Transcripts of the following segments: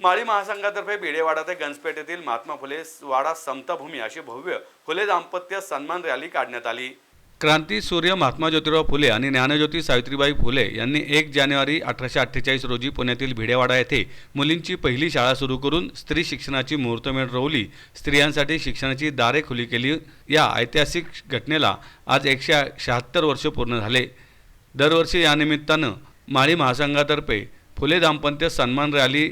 माळी महासंघातर्फे भिडेवाडा ते गंजपेठ येथील महात्मा फुले वाडा समताभूमी अशी भव्य फुले दाम्पत्य सन्मान रॅली काढण्यात आली. क्रांती सूर्य महात्मा ज्योतिराव फुले आणि ज्ञानज्योती सावित्रीबाई फुले यांनी एक जानेवारी अठराशे अठ्ठेचाळीस रोजी पुण्यातील भिडेवाडा येथे मुलींची पहिली शाळा सुरू करून स्त्री शिक्षणाची मुहूर्तमेढ रोवली. स्त्रियांसाठी शिक्षणाची दारे खुली केली. या ऐतिहासिक घटनेला आज एकशे शहात्तर वर्ष पूर्ण झाले. दरवर्षी यानिमित्तानं माळी महासंघातर्फे फुले दाम्पत्य सन्मान रॅली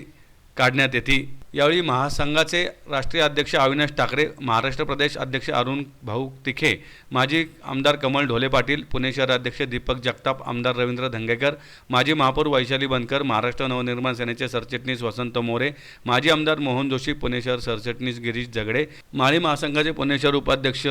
काढण्यात येते. यावेळी महासंघाचे राष्ट्रीय अध्यक्ष अविनाश ठाकरे महाराष्ट्र प्रदेश अध्यक्ष अरुण भाऊ तिखे माजी आमदार कमल ढोले पाटील पुणे शहर अध्यक्ष दीपक जगताप आमदार रवींद्र धंगेकर माजी महापौर वैशाली बनकर महाराष्ट्र नवनिर्माण सेनेचे सरचिटणीस वसंत मोरे माजी आमदार मोहन जोशी पुणे शहर सरचिटणीस गिरीश जगडे माळी महासंघाचे पुणे शहर उपाध्यक्ष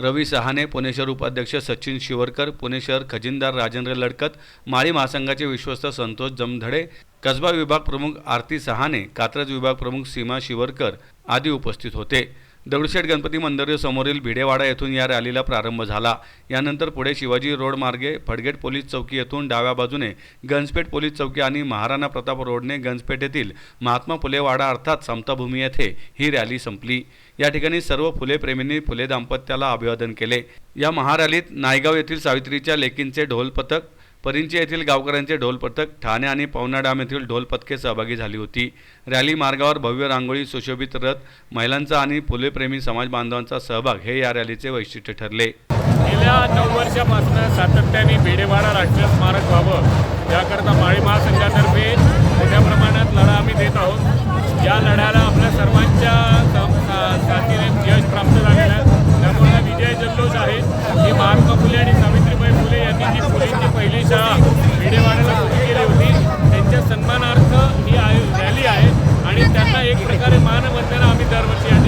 रवी सहाने पुणे शहर उपाध्यक्ष सचिन शिवरकर पुणे शहर खजिनदार राजेंद्र लडकत माळी महासंघाचे विश्वस्त संतोष जमधडे कसबा विभाग प्रमुख आरती सहाने कात्रज विभाग प्रमुख सीमा शिवरकर आदी उपस्थित होते. दगडूशेठ गणपती मंदिर समोरील भिडेवाडा येथून या रॅलीला प्रारंभ झाला. यानंतर पुढे शिवाजी रोड मार्गे फडगेट पोलीस चौकी येथून डाव्या बाजूने गंजपेठ पोलीस चौकी आणि महाराणा प्रताप रोडने गंजपेठ येथील महात्मा फुलेवाडा अर्थात समताभूमी येथे ही रॅली संपली. या ठिकाणी सर्व फुलेप्रेमींनी फुले दाम्पत्याला अभिवादन केले. या महारॅलीत नायगाव येथील सावित्रीच्या लेकींचे ढोल पथक परिंचे येथील गावकऱ्यांचे ढोल पथक ठाणे आणि पवना डॅम येथील ढोल पथके सहभागी झाली होती. रॅली मार्गावर भव्य रांगोळी सुशोभित रथ महिलांचा आणि फुलेप्रेमी समाज बांधवांचा सहभाग हे या रॅलीचे वैशिष्ट्य ठरले. गेल्या नऊ वर्षापासून सातत्याने भिडेवाडा राष्ट्रीय स्मारक व्हावं याकरता माळी महासंघातर्फे मोठ्या प्रमाणात लढा आम्ही देत आहोत. या लढ्याला आपल्या सर्वांच्या साथीने यश प्राप्त झालेलं आहे. त्यामुळे विजय जल्लोष आहे. ही महात्मा फुले आणि सावित्री फुले जी फुलेंची पहिली शाळा भिडेवाड्याला सुरू केली होती. त्यांच्या सन्मानार्थ ही आय- रॅली आहे आणि त्यांना एक प्रकारे मानवंदना आम्ही दरवर्षी या